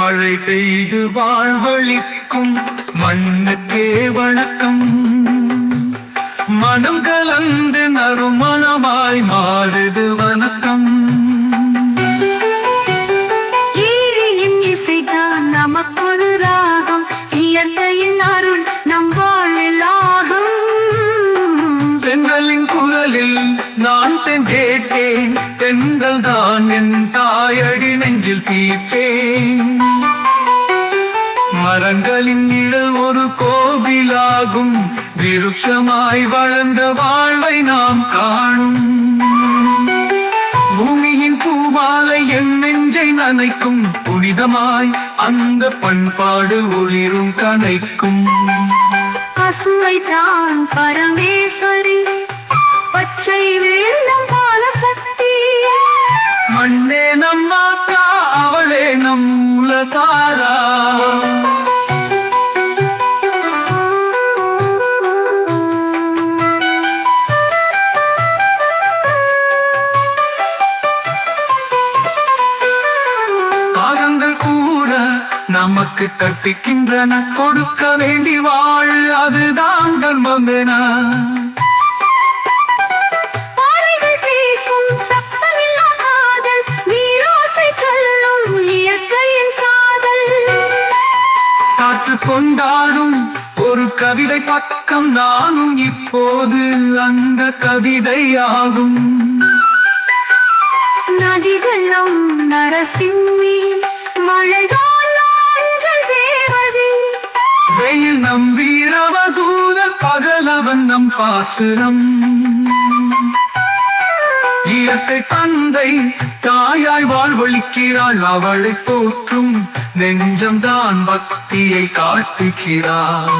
மழை பெய்து வாழ்வழிக்கும் மண்ணுக்கே வணக்கம். மனம் கலந்து நறுமணமாய் மாறுது வணக்கம். ஈரியின் இசைதான் நமக்கொரு ரா தென்றலின் குரலில் நான் தென் கேட்டேன் தென்றல் தான் என் தாயடி நெஞ்சில் தீர்த்தேன் மரங்களின் நிழல் ஒரு கோவிலாகும். விருட்சமாய் வளர்ந்த வாழ்வை நாம் காணும். பூமியின் பூமாலை என் நெஞ்சை நனைக்கும். புனிதமாய் அந்த பண்பாடு ஒளிரும் கனைக்கும். பசுவை தான் பர மண்ணே நம்மாக்கா அவளே நம் மூலதாரா காகங்கள் கூட நமக்கு கற்பிக்கின்றன கொடுக்க வேண்டி வாழ் அதுதான் தர்மமென கொண்டாடும் ஒரு கவிதை பக்கம் நானும் இப்போது அந்த கவிதையாகும். நதிகளும் நரசிம்மி வெயில் நம் வீரவதூத பகலவன் நம் பாசுரம். இயற்கை தந்தை தாயாய் வாழ்வழிக்கிறாள் அவளை போற்றும் நெஞ்சம்தான் பக்தியை காட்டுகிறாள்.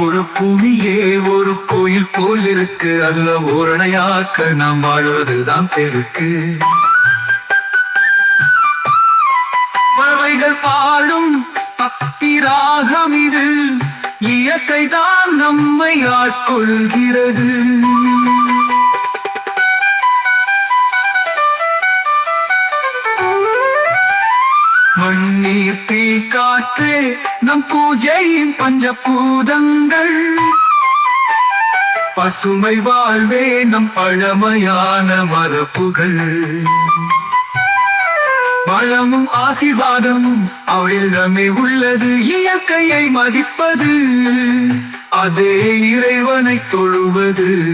ஒரு பூமியே ஒரு கோயில் போல் இருக்கு. அதுல ஓரணையாக்க நாம் வாழ்வதுதான் தெருக்கு. பறவைகள் பாடும் பக்தி ராகம் இது. இயற்கை தான் நம்மை ஆட்கொள்கிறது. மண்ணீர் தீ காற்றே நம் பூஜையின் பஞ்சபூதங்கள். பசுமை வாழ்வே நம் பழமையான மரப்புகள் வளமும் ஆசிர்வாதமும் அவையிடமே உள்ளது இயற்கையை மதிப்பது. அதே இறைவனை தொழுவது.